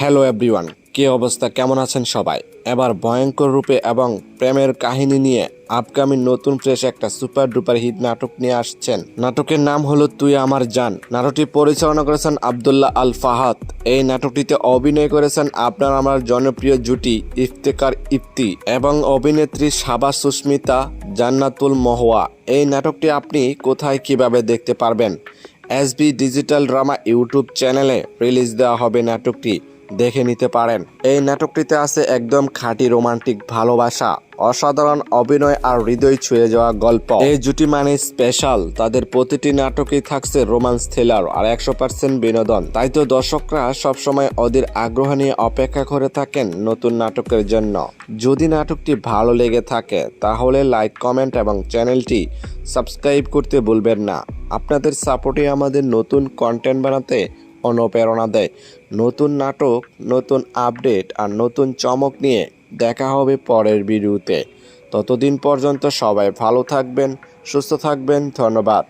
Hello everyone, কি অবস্থা? কেমন আছেন সবাই? এবার ভয়ঙ্কর রূপে এবং প্রেমের কাহিনী নিয়ে আপকামিং নতুন ফ্রেশ একটা সুপার ডুপার হিট নাটক নিয়ে আসছেন। নাটকের নাম হলো তুই আমার জান। নাটকটি পরিচালনা করেছেন আবদুল্লাহ আল ফাহাদ। এই নাটকটিতে অভিনয় করেছেন আপনার আমার জনপ্রিয় জুটি ইফতেকার ইফতি এবং অভিনেত্রী সাবা সুস্মিতা জান্নাতুল মহুয়া এই নাটকটি আপনি কোথায় কীভাবে দেখতে পারবেন? এসবি ডিজিটাল ড্রামা ইউটিউব চ্যানেলে রিলিজ দেওয়া হবে নাটকটি। দেখে নিতে পারেন। এই নাটকটিতে আছে একদম খাঁটি রোমান্টিক ভালোবাসা, অসাধারণ অভিনয় আর হৃদয় ছুঁয়ে যাওয়া গল্প। এই জুটি মানে স্পেশাল তাদের প্রতিটি নাটকেই থাকছে রোমান্স থ্রিলার আর একশো পার্সেন্ট বিনোদন। তাই তো দর্শকরা সবসময় ওদের আগ্রহ নিয়ে অপেক্ষা করে থাকেন নতুন নাটকের জন্য। যদি নাটকটি ভালো লেগে থাকে, তাহলে লাইক কমেন্ট এবং চ্যানেলটি সাবস্ক্রাইব করতে ভুলবেন না। আপনাদের সাপোর্টে আমাদের নতুন কন্টেন্ট বানাতে অনুপ্রেরণা দেয়। নতুন নাটক, নতুন আপডেট আর নতুন চমক নিয়ে দেখা হবে পরের ভিডিওতে। ততদিন পর্যন্ত সবাই ভালো থাকবেন, সুস্থ থাকবেন, ধন্যবাদ।